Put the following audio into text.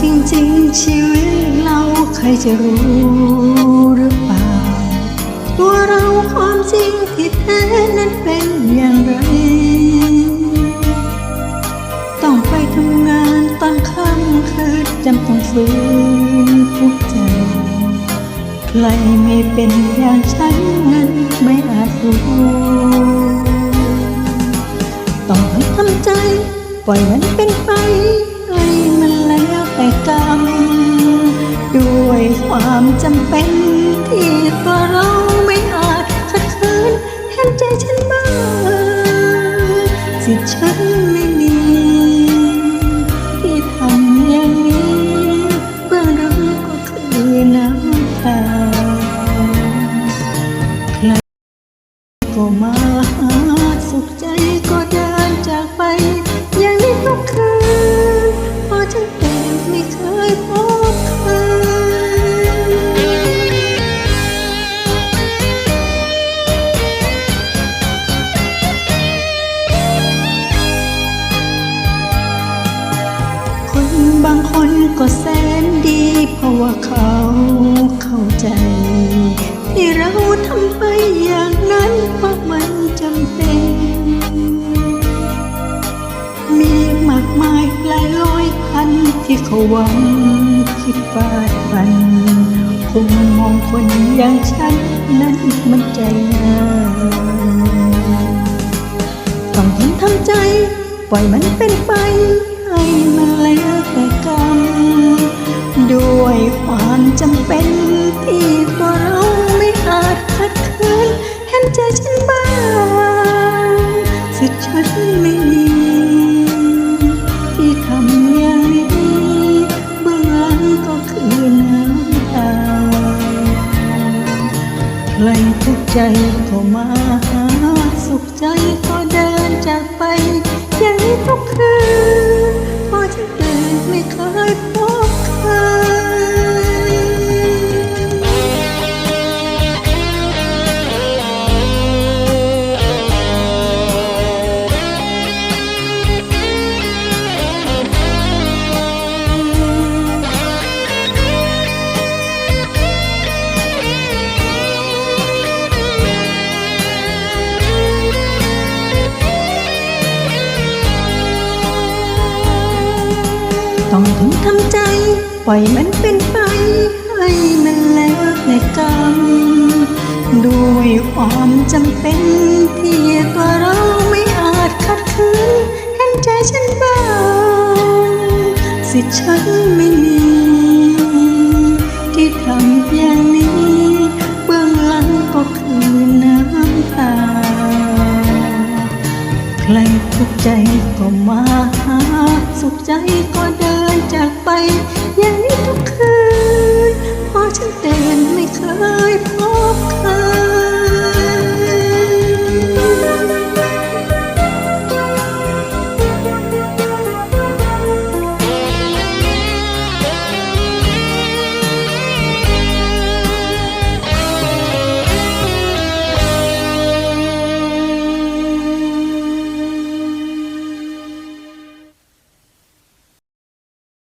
จริงๆ ชีวิตเราใครจะรู้หรือเปล่า ตัวเราความจริงที่แท้นั้นเป็นอย่างไร ต้องไปทำงานตอนค่ำคืนจำต้องฝืนทุกใจใครไม่เป็นอย่างฉันนั้นไม่อาจรู้ต้องทำใจปล่อยมันเป็นไป ความจำเป็นที่ตัวเราไม่อาจขัดขืนเห็นใจฉันบ้างสิฉันไม่มี ที่ทำอย่างนี้เบื้องหลังก็คือน้ำตาใครก็มา ก็แสนดี เพราะว่าเขาเข้าใจ ที่เราทำไปอย่างนั้นเพราะมันจำเป็น มีมากมายหลายร้อยพันที่เขาหวังคิดฟาดฟันคงมองคนอย่างฉันนั้นมันใจง่ายต้องทนทำใจ ปล่อยมันเป็นไปให้มันแล้วแต่ ด้วยความจำเป็นที่ตัวเราไม่อาจขัดขืนเห็นใจฉันบ้างสิทธิ์ฉันไม่มีที่ทำอย่างนี้เบื้องหลังก็คือน้ำตาใครทุกใจก็มาหา ต้องถึงทำใจ ปล่อยมันเป็นไป ให้มันแลกในกรรมด้วยความจำเป็นที่ตัวเราไม่อาจขัดขืนเห็นใจฉันบ้างสิฉันไม่มี ที่ทำอย่างนี้ เบื้องหลังก็คือน้ำตา ใครทุกใจก็มาหาสุขใจ